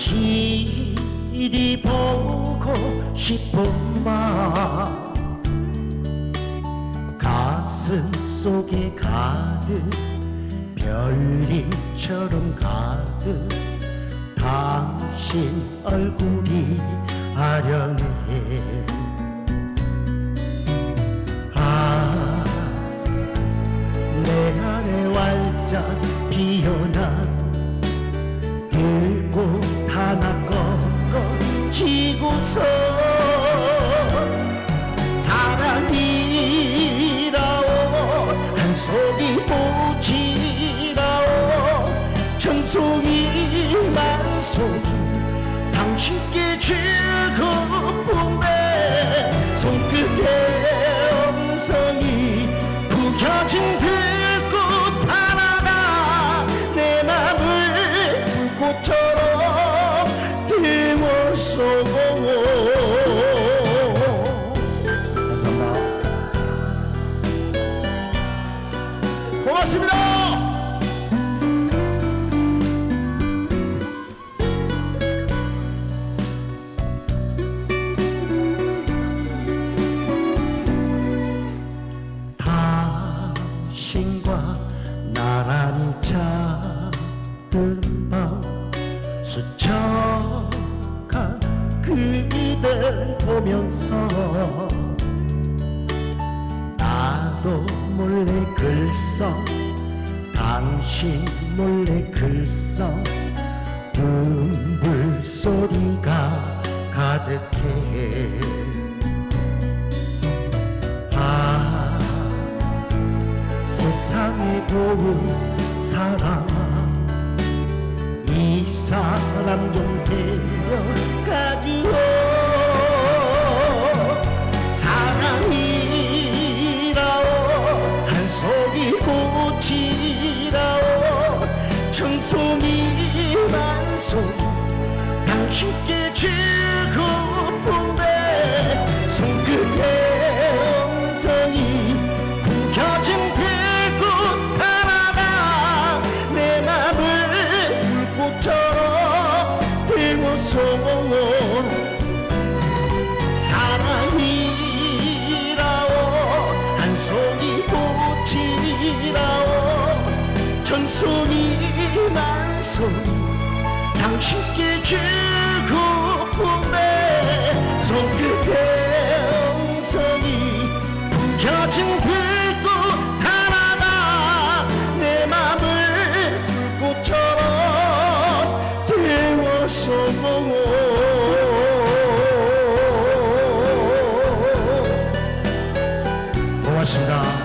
당신이 보고 싶은 마음 가슴 속에 가득 별일처럼 가득 당신 얼굴이 아련해 지고서 사랑이라오 한 속이 보지라오. 청송이 만송이 당신께 즐거운데 손끝에 엉성이 구겨진 작은 밤 수척한 그댈 보면서 나도 몰래 글써 당신 몰래 글써 눈물 소리가 가득해. 아 세상에 좋은 사람 이 사람 좀 데려가지오. 사랑이라오 한 속이 꽃이라오. 청송이 만송이 당신께 즐 전송이 만송이 당신께 즐거운데 손끝에 엉성이 구겨진 들꽃 하나가 내 맘을 불꽃처럼 태워서 고맙습니다